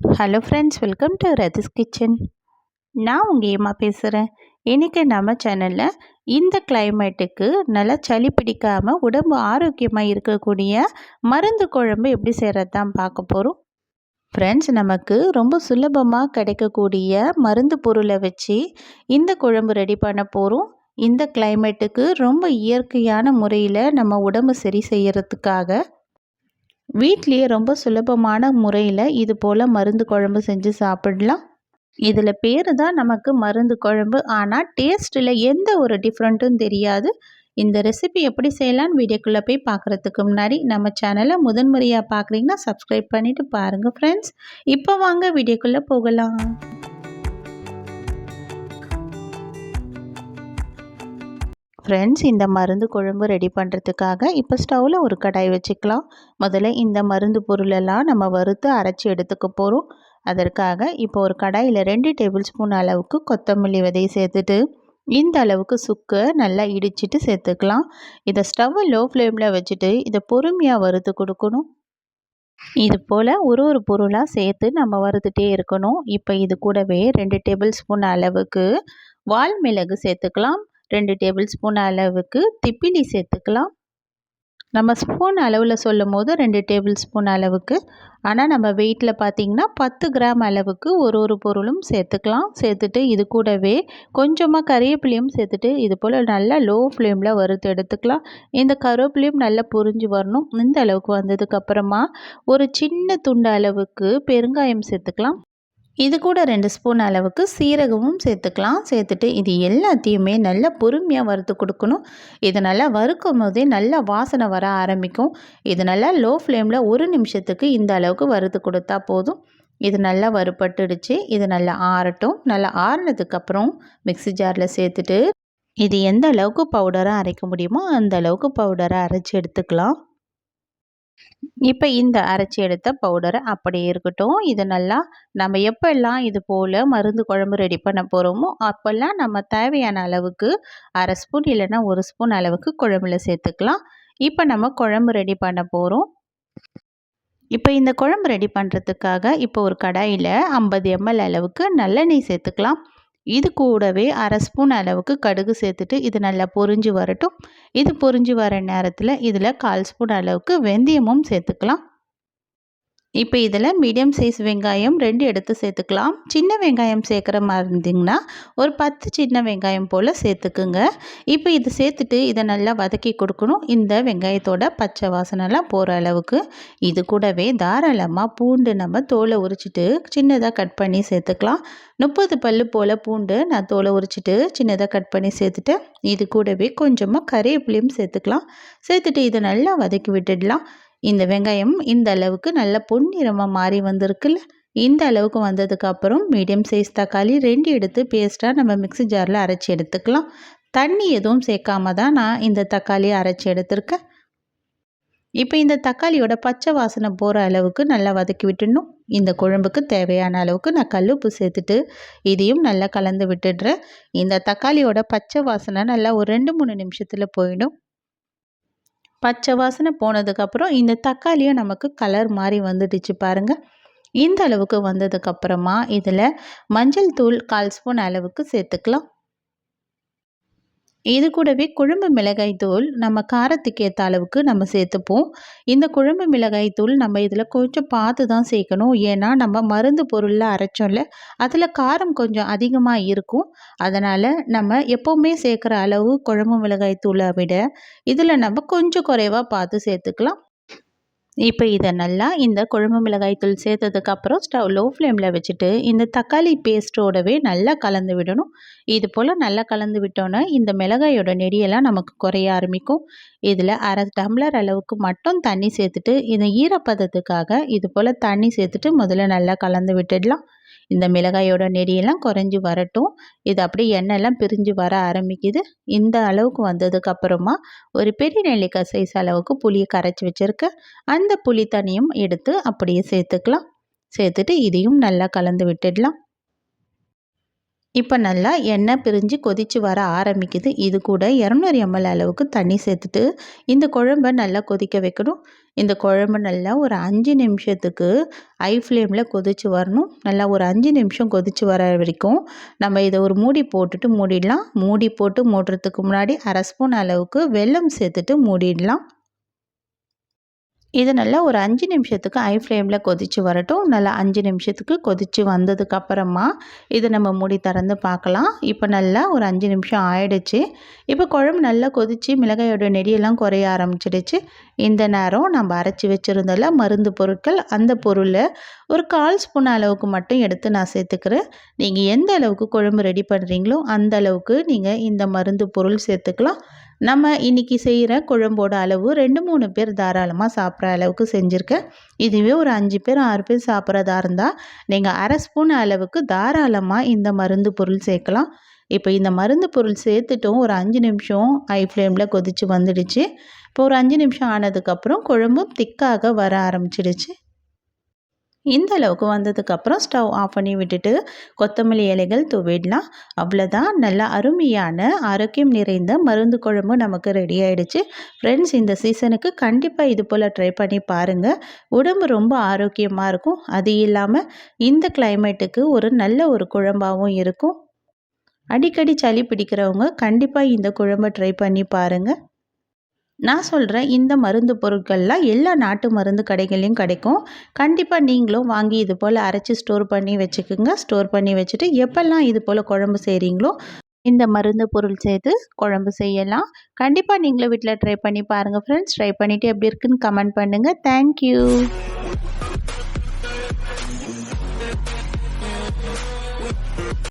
Hello friends welcome to Rathi's kitchen நான் உங்கள் ஏமா பேசுகிறேன் இன்றைக்கி நம்ம சேனலில் இந்த கிளைமேட்டுக்கு நல்லா சளி பிடிக்காமல் உடம்பு ஆரோக்கியமாக இருக்கக்கூடிய மருந்து குழம்பு எப்படி செய்கிறது தான் பார்க்க போகிறோம் ஃப்ரெண்ட்ஸ் நமக்கு ரொம்ப சுலபமாக கிடைக்கக்கூடிய மருந்து பொருளை வச்சு இந்த குழம்பு ரெடி பண்ண போகிறோம் இந்த கிளைமேட்டுக்கு ரொம்ப இயற்கையான முறையில் நம்ம உடம்பு சரி செய்கிறதுக்காக வீட்லேயே ரொம்ப சுலபமான முறையில் இது போல் மருந்து குழம்பு செஞ்சு சாப்பிடலாம். இதில் பேர் தான் நமக்கு மருந்து குழம்பு. ஆனால் டேஸ்ட்டில் எந்த ஒரு டிஃப்ரெண்ட்டும் தெரியாது. இந்த ரெசிபி எப்படி செய்யலான்னு வீடியோக்குள்ளே போய் பார்க்குறதுக்கு முன்னாடி நம்ம சேனலை முதன்முறையாக பார்க்குறீங்கன்னா சப்ஸ்கிரைப் பண்ணிவிட்டு பாருங்கள் ஃப்ரெண்ட்ஸ் இப்போ வாங்க வீடியோக்குள்ளே போகலாம். ஃப்ரெண்ட்ஸ் இந்த மருந்து குழம்பு ரெடி பண்ணுறதுக்காக இப்போ ஸ்டவ்வில் ஒரு கடாய் வச்சுக்கலாம். முதல்ல இந்த மருந்து பொருளெல்லாம் நம்ம வறுத்து அரைச்சி எடுத்துக்க போகிறோம் அதற்காக இப்போ ஒரு கடாயில் ரெண்டு டேபிள் ஸ்பூன் அளவுக்கு கொத்தமல்லி விதையை சேர்த்துட்டு இந்த அளவுக்கு சுக்கை நல்லா இடிச்சிட்டு சேர்த்துக்கலாம். இதை ஸ்டவ்வை லோ ஃப்ளேமில் வச்சுட்டு இதை பொறுமையாக வறுத்து கொடுக்கணும். இது போல் ஒரு ஒரு பொருளாக சேர்த்து நம்ம வறுத்துட்டே இருக்கணும். இப்போ இது கூடவே ரெண்டு டேபிள் ஸ்பூன் அளவுக்கு வால் மிளகு சேர்த்துக்கலாம். ரெண்டு டேபிள் ஸ்பூன் அளவுக்கு திப்பிலி சேர்த்துக்கலாம். நம்ம ஸ்பூன் அளவில் சொல்லும் போது ரெண்டு டேபிள் ஸ்பூன் அளவுக்கு. ஆனால் நம்ம வெயிட்டில் பார்த்திங்கன்னா பத்து கிராம் அளவுக்கு ஒரு ஒரு பொருளும் சேர்த்துக்கலாம். சேர்த்துட்டு இது கூடவே கொஞ்சமாக கறிவேப்பிலையும் சேர்த்துட்டு இது போல் நல்லா லோ ஃப்ளேமில் வறுத்து எடுத்துக்கலாம். இந்த கருவேப்பிலையும் நல்லா புரிஞ்சு வரணும். இந்த அளவுக்கு வந்ததுக்கப்புறமா ஒரு சின்ன துண்டு அளவுக்கு பெருங்காயம் சேர்த்துக்கலாம். இது கூட ரெண்டு ஸ்பூன் அளவுக்கு சீரகமும் சேர்த்துக்கலாம். சேர்த்துட்டு இது எல்லாத்தையுமே நல்லா பொறுமையாக வறுத்து கொடுக்கணும். இது நல்லா வறுக்கும் போதே நல்லா வாசனை வர ஆரம்பிக்கும். இது நல்லா லோ ஃப்ளேமில் ஒரு நிமிஷத்துக்கு இந்த அளவுக்கு வறுத்து கொடுத்தா போதும். இது நல்லா வறுபட்டுடுச்சு. இது நல்லா ஆறட்டும். நல்லா ஆறினதுக்கப்புறம் மிக்சி ஜாரில் சேர்த்துட்டு இது எந்த அளவுக்கு பவுடராக அரைக்க முடியுமோ அந்த அளவுக்கு பவுடரை அரைச்சி எடுத்துக்கலாம். இப்போ இந்த அரைச்சி எடுத்த பவுடரை அப்படியே இருக்கட்டும். இது நல்லா நம்ம எப்போல்லாம் இது போல் மருந்து குழம்பு ரெடி பண்ண போகிறோமோ அப்போல்லாம் நம்ம தேவையான அளவுக்கு அரை ஸ்பூன் இல்லைன்னா ஒரு ஸ்பூன் அளவுக்கு குழம்புல சேர்த்துக்கலாம். இப்போ நம்ம குழம்பு ரெடி பண்ண போகிறோம் இப்போ இந்த குழம்பு ரெடி பண்ணுறதுக்காக இப்போ ஒரு கடாயில் ஐம்பது எம்எல் அளவுக்கு நல்லெண்ணெய் சேர்த்துக்கலாம். இது கூடவே அரை ஸ்பூன் அளவுக்கு கடுகு சேர்த்துட்டு இது நல்லா பொரிஞ்சு வரட்டும். இது பொரிஞ்சு வர நேரத்தில் இதில் கால் ஸ்பூன் அளவுக்கு வெந்தயமும் சேர்த்துக்கலாம். இப்போ இதில் மீடியம் சைஸ் வெங்காயம் ரெண்டு எடுத்து சேர்த்துக்கலாம். சின்ன வெங்காயம் சேர்க்குற மாதிரி இருந்திங்கன்னா ஒரு பத்து சின்ன வெங்காயம் போல் சேர்த்துக்குங்க. இப்போ இது சேர்த்துட்டு இதை நல்லா வதக்கி கொடுக்கணும். இந்த வெங்காயத்தோட பச்சை வாசனைலாம் போகிற அளவுக்கு. இது கூடவே தாராளமாக பூண்டு நம்ம தோலை உரிச்சிட்டு சின்னதாக கட் பண்ணி சேர்த்துக்கலாம். முப்பது பல் போல் பூண்டு நான் தோலை உரிச்சிட்டு சின்னதாக கட் பண்ணி சேர்த்துட்டு இது கூடவே கொஞ்சமாக கறிவேப்பிலையும் சேர்த்துக்கலாம். சேர்த்துட்டு இதை நல்லா வதக்கி விட்டுடலாம். இந்த வெங்காயம் இந்த அளவுக்கு நல்லா பொன்னிறமாக மாறி வந்திருக்குல்ல? இந்த அளவுக்கு வந்ததுக்கப்புறம் மீடியம் சைஸ் தக்காளி ரெண்டு எடுத்து பேஸ்ட்டாக நம்ம மிக்சி ஜாரில் அரைச்சி எடுத்துக்கலாம். தண்ணி எதுவும் சேர்க்காம தான் நான் இந்த தக்காளியை அரைச்சி எடுத்திருக்கேன். இப்போ இந்த தக்காளியோட பச்சை வாசனை போகிற அளவுக்கு நல்லா வதக்கி விட்டுடணும். இந்த குழம்புக்கு தேவையான அளவுக்கு நான் கல் உப்பு சேர்த்துட்டு இதையும் நல்லா கலந்து விட்டுடுறேன். இந்த தக்காளியோட பச்சை வாசனை நல்லா ஒரு ரெண்டு மூணு நிமிஷத்தில் போயிடும். பச்சை வாசனை போனதுக்கப்புறம் இந்த தக்காளியும் நமக்கு கலர் மாதிரி வந்துடுச்சு பாருங்கள் இந்த அளவுக்கு வந்ததுக்கப்புறமா இதில் மஞ்சள் தூள் கால் ஸ்பூன் அளவுக்கு சேர்த்துக்கலாம். இது கூடவே குழம்பு மிளகாய் தூள் நம்ம காரத்துக்கு ஏற்ற அளவுக்கு நம்ம சேர்த்துப்போம். இந்த குழம்பு மிளகாய் தூள் நம்ம இதில் கொஞ்சம் பார்த்து தான் சேர்க்கணும். ஏன்னா நம்ம மருந்து பொருளில் அரைச்சோம்ல அதில் காரம் கொஞ்சம் அதிகமாக இருக்கும். அதனால் நம்ம எப்போவுமே சேர்க்குற அளவு குழம்பு மிளகாய் தூளை விட இதில் நம்ம கொஞ்சம் குறைவாக பார்த்து சேர்த்துக்கலாம். இப்போ இதை நல்லா இந்த குழம்பு மிளகாய் தூள் சேர்த்ததுக்கப்புறம் ஸ்டவ் லோ ஃப்ளேமில் வச்சுட்டு இந்த தக்காளி பேஸ்ட்டோடவே நல்லா கலந்து விடணும். இது போல் நல்லா கலந்து விட்டோன்னே இந்த மிளகாயோட நெடியெல்லாம் நமக்கு குறைய ஆரம்பிக்கும். இதில் அரை டம்ளர் அளவுக்கு மட்டும் தண்ணி சேர்த்துட்டு இந்த ஈரப்பதத்துக்காக இது போல் தண்ணி சேர்த்துட்டு முதல்ல நல்லா கலந்து விட்டுடலாம். இந்த மிளகாயோட நெடியெல்லாம் குறைஞ்சி வரட்டும். இது அப்படியே எண்ணெய்லாம் பிரிஞ்சு வர ஆரம்பிக்குது. இந்த அளவுக்கு வந்ததுக்கப்புறமா ஒரு பெரிய நெல்லிக்காய் சைஸ் அளவுக்கு புளியை கரைச்சி வச்சுருக்கேன் அந்த புளி தண்ணியும் எடுத்து அப்படியே சேர்த்துக்கலாம். சேர்த்துட்டு இதையும் நல்லா கலந்து விட்டுடலாம். இப்போ நல்லா எண்ணெய் பிரிஞ்சு கொதித்து வர ஆரம்பிக்குது. இது கூட இரநூறு எம்எல் அளவுக்கு தண்ணி சேர்த்துட்டு இந்த குழம்ப நல்லா கொதிக்க வைக்கணும். இந்த குழம்பு நல்லா ஒரு அஞ்சு நிமிஷத்துக்கு ஐ ஃப்ளேமில் கொதித்து வரணும். நல்லா ஒரு அஞ்சு நிமிஷம் கொதித்து வர வரைக்கும் நம்ம இதை ஒரு மூடி போட்டுட்டு மூடிடலாம். மூடி போட்டு மூடுறதுக்கு முன்னாடி அரை ஸ்பூன் அளவுக்கு வெல்லம் சேர்த்துட்டு மூடிடலாம். இது நல்லா ஒரு அஞ்சு நிமிஷத்துக்கு ஐ ஃப்ளேமில் கொதித்து வரட்டும். நல்லா அஞ்சு நிமிஷத்துக்கு கொதித்து வந்ததுக்கப்புறமா இதை நம்ம மூடி திறந்து பார்க்கலாம். இப்போ நல்லா ஒரு அஞ்சு நிமிஷம் ஆயிடுச்சு. இப்போ குழம்பு நல்லா கொதித்து மிளகாயோட நெடியெல்லாம் குறைய ஆரம்பிச்சிடுச்சு. இந்த நேரம் நம்ம அரைச்சி வச்சுருந்தல மருந்து பொருட்கள் அந்த பொருளை ஒரு கால் ஸ்பூன் அளவுக்கு மட்டும் எடுத்து நான் சேர்த்துக்கிறேன். நீங்கள் எந்த அளவுக்கு குழம்பு ரெடி பண்ணுறீங்களோ அந்த அளவுக்கு நீங்கள் இந்த மருந்து பொருள் சேர்த்துக்கலாம். நம்ம இன்றைக்கி செய்கிற குழம்போட அளவு ரெண்டு மூணு பேர் தாராளமாக சாப்பிட்ற அளவுக்கு செஞ்சுருக்கேன் இதுவே ஒரு அஞ்சு பேர் ஆறு பேர் சாப்பிட்றதா இருந்தால் நீங்கள் அரை ஸ்பூன் அளவுக்கு தாராளமாக இந்த மருந்து பொருள் சேர்க்கலாம். இப்போ இந்த மருந்து பொருள் சேர்த்துட்டும் ஒரு அஞ்சு நிமிஷம் ஹை ஃப்ளேமில் கொதித்து வந்துடுச்சு. இப்போ ஒரு அஞ்சு நிமிஷம் ஆனதுக்கப்புறம் குழம்பும் திக்காக வர ஆரம்பிச்சிடுச்சு. இந்த அளவுக்கு வந்ததுக்கப்புறம் ஸ்டவ் ஆஃப் பண்ணி விட்டுட்டு கொத்தமல்லி இலைகள் துவிடலாம். அவ்வளோதான் நல்லா அருமையான ஆரோக்கியம் நிறைந்த மருந்து குழம்பு நமக்கு ரெடி ஆகிடுச்சு ஃப்ரெண்ட்ஸ் இந்த சீசனுக்கு கண்டிப்பாக இது போல் ட்ரை பண்ணி பாருங்கள் உடம்பு ரொம்ப ஆரோக்கியமாக இருக்கும். அது இல்லாமல் இந்த கிளைமேட்டுக்கு ஒரு நல்ல ஒரு குழம்பாகவும் இருக்கும். அடிக்கடி சளி பிடிக்கிறவங்க கண்டிப்பாக இந்த குழம்பை ட்ரை பண்ணி பாருங்கள் நான் சொல்கிறேன் இந்த மருந்து பொருட்கள்லாம் எல்லா நாட்டு மருந்து கடைகள்லையும் கிடைக்கும். கண்டிப்பாக நீங்களும் வாங்கி இது போல் அரைச்சி ஸ்டோர் பண்ணி வச்சுக்கோங்க. ஸ்டோர் பண்ணி வச்சுட்டு எப்போல்லாம் இது போல் குழம்பு செய்கிறீங்களோ இந்த மருந்து பொருள் சேர்த்து குழம்பு செய்யலாம். கண்டிப்பாக நீங்களும் வீட்டில் ட்ரை பண்ணி பாருங்கள் ஃப்ரெண்ட்ஸ் ட்ரை பண்ணிவிட்டு எப்படி இருக்குன்னு கமெண்ட் பண்ணுங்கள் தேங்க்யூ